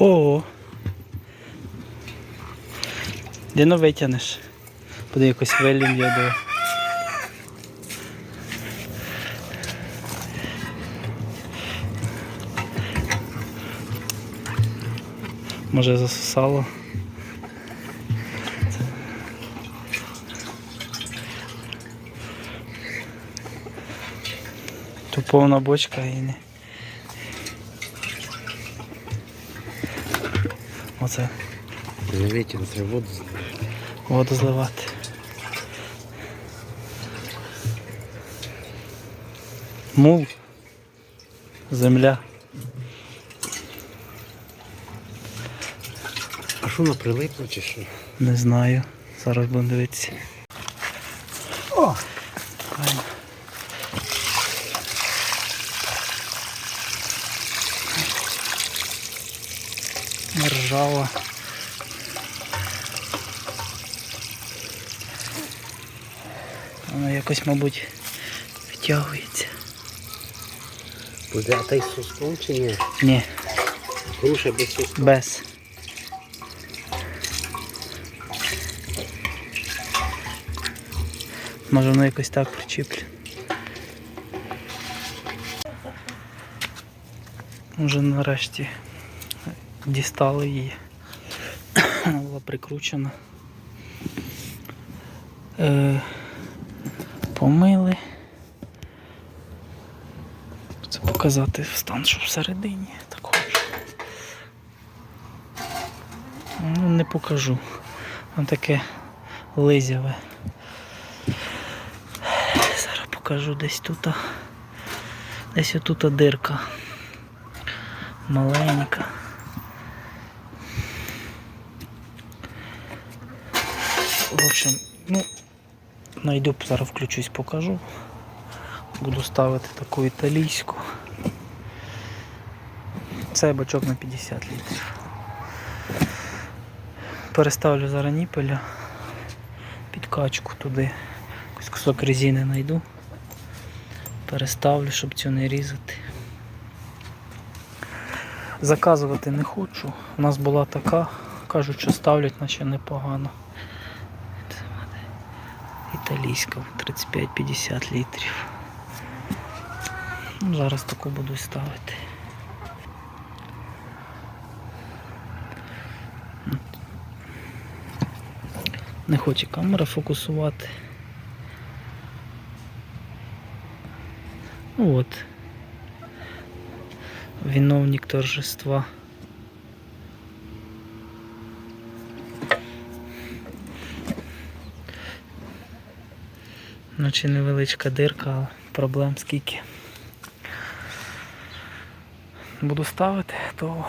О. Де ну витягнеш? Буде якось вилім я до. Може засосало. Тут повна бочка і не. Оце витягну, треба воду зливати. воду зливати. Мул. Земля. А що воно прилипло чи що? Не знаю. Зараз будемо дивитися. О! Файно. Ржава. Воно якось, мабуть, втягується. Буде, та й з соском чи ні? Ні, Груша без соска. без. Може воно якось так причіплю. Вже нарешті дістали її. Вона була прикручена. Е, помили. Це показати стан, що всередині також. Ну, не покажу. Воно таке лизяве. Зараз покажу десь тут. Десь отут дирка. Маленька. В общем, ну, найду, зараз включусь, покажу. Буду ставити таку італійську. Це бачок на 50 літрів. Переставлю зараз ніпеля, підкачку туди, якийсь кусок резини знайду. Переставлю, щоб цю не різати. Заказувати не хочу. У нас була така, кажуть, що ставлять наче непогано. Це вона Італійська 35-50 літрів. Ну, зараз таку буду і ставити. Не хоче камера фокусувати. Ну от. Виновник торжества. Наче невеличка дирка, але проблем скільки. Буду ставити, то